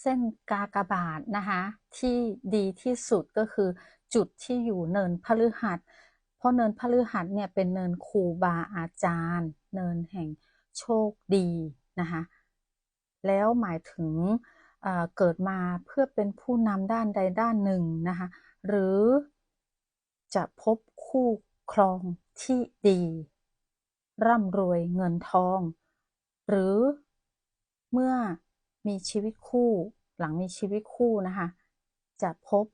เส้นกากบาทนะคะที่ดีที่สุดก็คือจุดที่อยู่เนินพฤหัส เพราะเนินพฤหัสเนี่ยเป็นเนินครูบาอาจารย์ เนินแห่งโชคดีนะคะแล้วหมายถึงเกิดมาเพื่อเป็นผู้นำด้านใดด้านหนึ่งนะคะหรือจะพบคู่ครองที่ดี ร่ำรวยเงินทอง หรือเมื่อ มีชีวิตคู่ หลังมีชีวิตคู่นะคะ จะพบ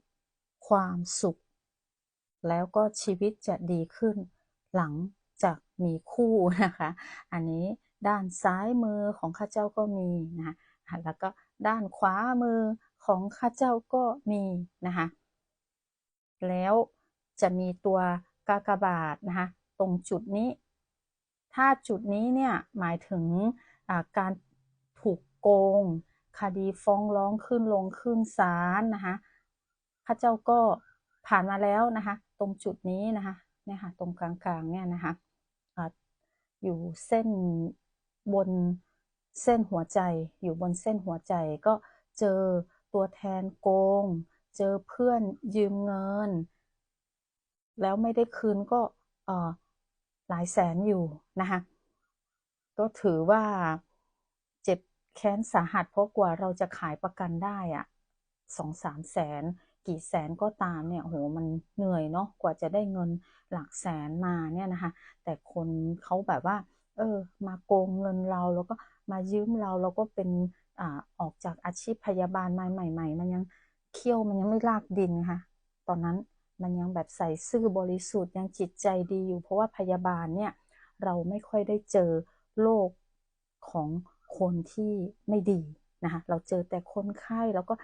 ความสุข แล้วก็ชีวิตจะดีขึ้น หลังจากมีคู่นะคะ อันนี้ด้านซ้ายมือของข้าเจ้าก็มีนะแล้วก็ด้านขวามือของข้าเจ้าก็มีนะคะแล้วจะมีตัวกากบาทนะคะตรงจุดนี้ ถ้าจุดนี้เนี่ยหมายถึงการถูก โกง คดีฟ้องร้องขึ้นลงขึ้นศาลนะคะข้าเจ้าก็ผ่านมาแล้วนะคะ ตรงจุดนี้นะคะเนี่ยค่ะตรงกลางๆเนี่ยนะคะอยู่เส้นบนเส้นหัวใจ อยู่บนเส้นหัวใจก็เจอตัวแทนโกง เจอเพื่อนยืมเงิน แล้วไม่ได้คืนก็หลายแสนอยู่นะคะก็ถือว่า แค้นสาหัสเพราะกว่าเราจะขายประกันได้อะสองสามแสน กี่แสนก็ตามเนี่ยโหมันเหนื่อยเนาะกว่าจะได้เงินหลักแสนมาเนี่ยนะคะ แต่คนเขาแบบว่า เออ มาโกงเงินเราแล้วก็มายืมเราเราก็เป็นอ่าออกจากอาชีพพยาบาลมาใหม่ ๆ มันยังเคี่ยวมันยังไม่ลากดินค่ะ ตอนนั้นมันยังแบบใส่ซื่อบริสุทธิ์ยังจิตใจดีอยู่ เพราะว่าพยาบาลเนี่ยเราไม่ค่อยได้เจอโรคของ คนที่ไม่ดีนะคะเราเจอแต่คนไข้แล้วก็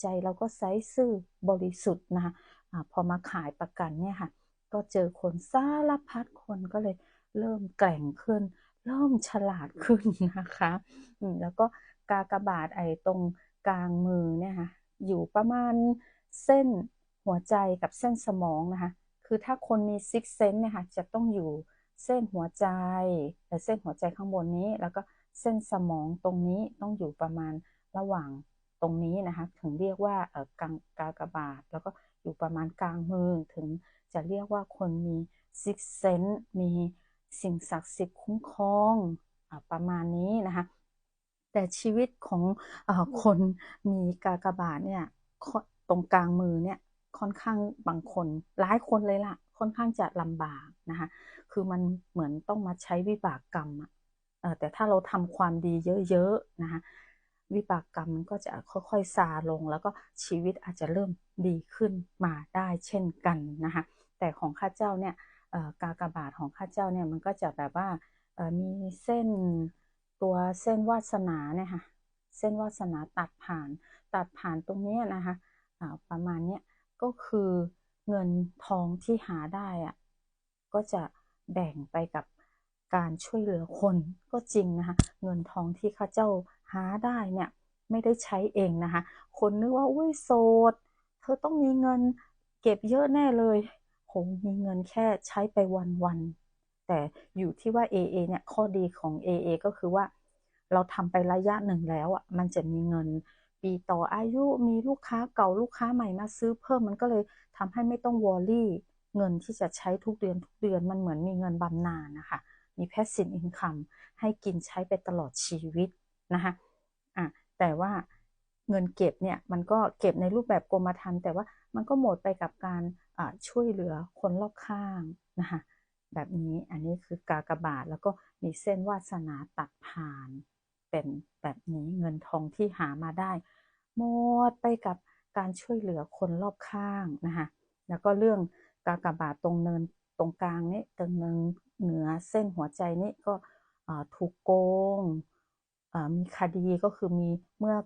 ใจเราก็ใสซื่อบริสุทธิ์นะคะอะพอมาขายประกันเนี่ยค่ะก็เจอคนสารพัดคนก็เลยเริ่มแกร่งขึ้น เริ่มฉลาดขึ้นนะคะแล้วก็กากบาทไอ้ตรงกลางมือเนี่ยค่ะอยู่ประมาณเส้นหัวใจกับเส้นสมองนะคะคือถ้าคนมีซิกเซนเนี่ยค่ะจะต้องอยู่เส้นหัวใจแต่เส้นหัวใจข้างบนนี้แล้วก็ เส้นสมองตรงนี้ต้องอยู่ประมาณระหว่างตรงนี้นะคะ ถึงเรียกว่ากางกากบาท แล้วก็อยู่ประมาณกลางมือถึงจะเรียกว่าคนมีซิกเซนมีสิ่งศักดิ์สิทธิ์คุ้มครองอประมาณนี้นะคะ แต่ชีวิตของอคนมีกากบาทเนี่ยตรงกลางมือเนี่ยค่อนข้างบางคนหลายคนเลยล่ะ ค่อนข้างจะลำบากนะคะ คือมันเหมือนต้องมาใช้วิบากกรรมอะ แต่ถ้าเราทำความดีเยอะๆนะคะวิบากกรรมมันก็จะค่อยๆซาลง แล้วก็ชีวิตอาจจะเริ่มดีขึ้นมาได้เช่นกันนะคะแต่ของข้าเจ้าเนี่ยกากบาทของข้าเจ้าเนี่ยมันก็จะแบบว่ามีเส้นตัวเส้นวาสนาเนี่ยค่ะเส้นวาสนาตัดผ่านตัดผ่านตรงนี้นะคะประมาณนี้ก็คือเงินทองที่หาได้อะก็จะแบ่งไปกับ การช่วยเหลือคนก็จริงนะคะ เงินทองที่ข้าเจ้าหาได้เนี่ยไม่ได้ใช้เองนะคะ คนนึกว่าอุ้ยโสด เธอต้องมีเงินเก็บเยอะแน่เลยโหมีเงินแค่ใช้ไปวันๆ แต่อยู่ที่ว่า AA เนี่ยข้อดีของ AA ก็คือว่า เราทำไประยะหนึ่งแล้วอะมันจะมีเงิน ปีต่ออายุมีลูกค้าเก่าลูกค้าใหม่มาซื้อเพิ่มมันก็เลยทำให้ไม่ต้องวอรี่ เงินที่จะใช้ทุกเดือนทุกเดือนมันเหมือนมีเงินบำนาญนะคะ มีแพสซีฟอินคัมให้กินใช้ไปตลอดชีวิตนะคะอะแต่ว่าเงินเก็บเนี่ยมันก็เก็บในรูปแบบกรมธรรม์แต่ว่ามันก็หมดไปกับการช่วยเหลือคนรอบข้างนะคะแบบนี้อันนี้คือกากบาทแล้วก็มีเส้นวาสนาตัดผ่านเป็นแบบนี้เงินทองที่หามาได้หมดไปกับการช่วยเหลือคนรอบข้างนะคะแล้วก็เรื่องกากบาทตรงเนินตรงกลางนี้ตรงเนิน เส้นหัวใจนี้ก็ถูกโกงมีคดีก็คือมีเมื่อ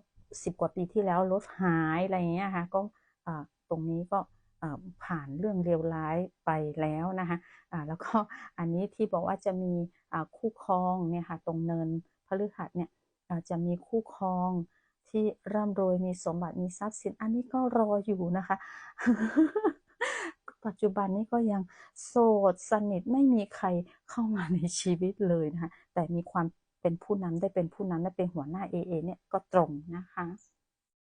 สิบกว่าปีที่แล้วรถหายอะไรเงี้ยค่ะก็ตรงนี้ก็ผ่านเรื่องเลวร้ายไปแล้วนะคะแล้วก็อันนี้ที่บอกว่าจะมีคู่ครองเนี่ยค่ะตรงเนินพฤหัสเนี่ยจะมีคู่ครองที่ร่ำรวยมีสมบัติมีทรัพย์สิน อันนี้ก็รออยู่นะคะ ปัจจุบันนี้ก็ยังโสดสนิทไม่มีใครเข้ามาในชีวิตเลยนะคะแต่มีความเป็นผู้นำได้เป็นผู้นำได้เป็นหัวหน้า AA เนี่ยก็ตรงนะคะ